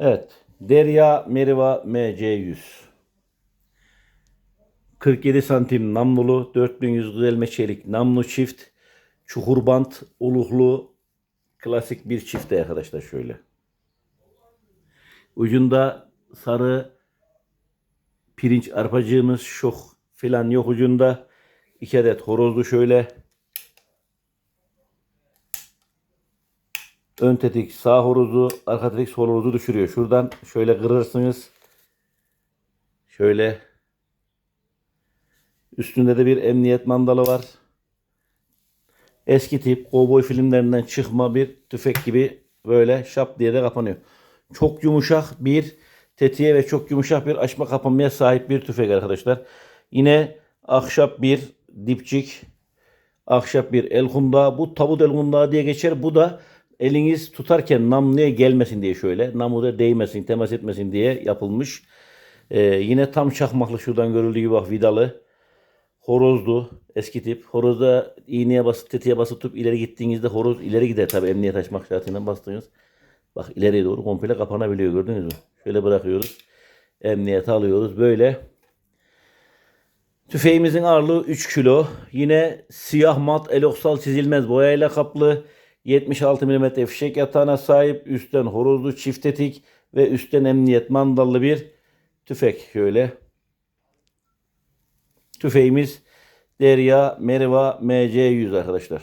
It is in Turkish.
Evet. Derya Meriva MC100. 47 santim namlulu 4150 çelik namlu çift çukur bant uluhlu klasik bir çift arkadaşlar şöyle. Ucunda sarı pirinç arpacığımız şok filan yok ucunda. İki adet horozlu şöyle. Ön tetik sağ horozu, arka tetik sol horozu düşürüyor. Şuradan şöyle kırırsınız. Şöyle. Üstünde de bir emniyet mandalı var. Eski tip kovboy filmlerinden çıkma bir tüfek gibi böyle şap diye de kapanıyor. Çok yumuşak bir tetiğe ve çok yumuşak bir açma kapanmaya sahip bir tüfek arkadaşlar. Yine ahşap bir dipçik, ahşap bir el kundağı. Bu tabut el kundağı diye geçer. Bu da eliniz tutarken namluya gelmesin diye şöyle. Namuda değmesin, temas etmesin diye yapılmış. Ee, yine tam çakmaklı şuradan görüldüğü gibi bak vidalı. Horozdu eski tip. Horozda iğneye basıp tetiğe basıp tutup ileri gittiğinizde horoz ileri gider tabi emniyet açmak şartıyla bastınız. Bak ileriye doğru komple kapanabiliyor gördünüz mü? Şöyle bırakıyoruz. Emniyete alıyoruz böyle. Tüfeğimizin ağırlığı 3 kilo. Yine siyah mat eloksal çizilmez boyayla kaplı. 76 mm fişek yatağına sahip. Üstten horozlu çift tetik ve üstten emniyet mandallı bir tüfek şöyle. Tüfeğimiz Derya Meriva MC100 arkadaşlar.